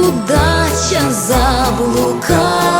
удача заблукала,